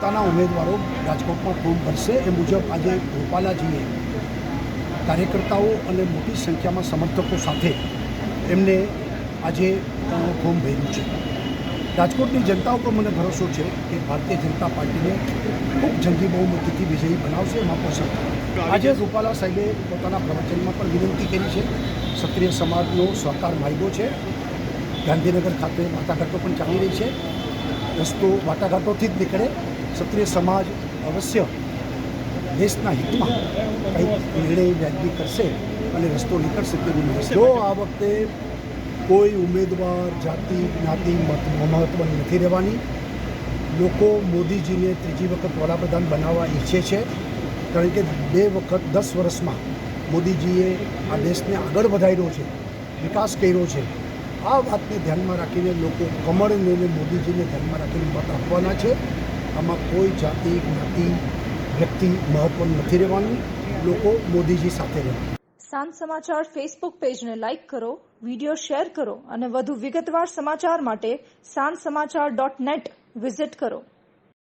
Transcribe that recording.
પોતાના ઉમેદવારો રાજકોટમાં ફોર્મ ભરશે એ મુજબ આજે ગોપાલાજીએ કાર્યકર્તાઓ અને મોટી સંખ્યામાં સમર્થકો સાથે એમને આજે ફોર્મ ભર્યું છે. રાજકોટની જનતા ઉપર મને ભરોસો છે કે ભારતીય જનતા પાર્ટીને ખૂબ જંગી બહુમતીથી વિજયી બનાવશે એમાં પસંદ. આજે રૂપાલા સાહેબે પોતાના પ્રવચનમાં પણ વિનંતી કરી છે. ક્ષત્રિય સમાજનો સહકાર માગ્યો છે. ગાંધીનગર ખાતે વાટાઘાટો પણ ચાલી રહી છે. રસ્તો વાટાઘાટોથી જ નીકળે. ક્ષત્રિય સમાજ અવશ્ય દેશના હિતમાં કંઈક નિર્ણય વ્યાજબી કરશે અને રસ્તો નીકળશે તેવું જો આ વખતે કોઈ ઉમેદવાર, જાતિ, જ્ઞાતિ મહત્વ નથી રહેવાની, લોકો મોદીજીને ત્રીજી વખત વડાપ્રધાન બનાવવા ઈચ્છે છે, કારણ કે બે વખત દસ વર્ષમાં મોદીજીએ આ દેશને આગળ વધાર્યો છે, વિકાસ કર્યો છે. આ વાતને ધ્યાનમાં રાખીને લોકો કમળને લઈને મોદીજીને ધ્યાનમાં રાખીને મત આપવાના છે. આમાં કોઈ જાતિ, જ્ઞાતિ, વ્યક્તિ મહત્વ નથી રહેવાનું. લોકો મોદીજી સાથે રહેવાનું સાંજ સમાચાર ફેસબુક પેજને લાઇક કરો વીડિયો શેર કરો અને વધુ વિગતવાર સમાચાર માટે સાંજ સમાચાર ડોટ નેટ વિઝિટ કરો.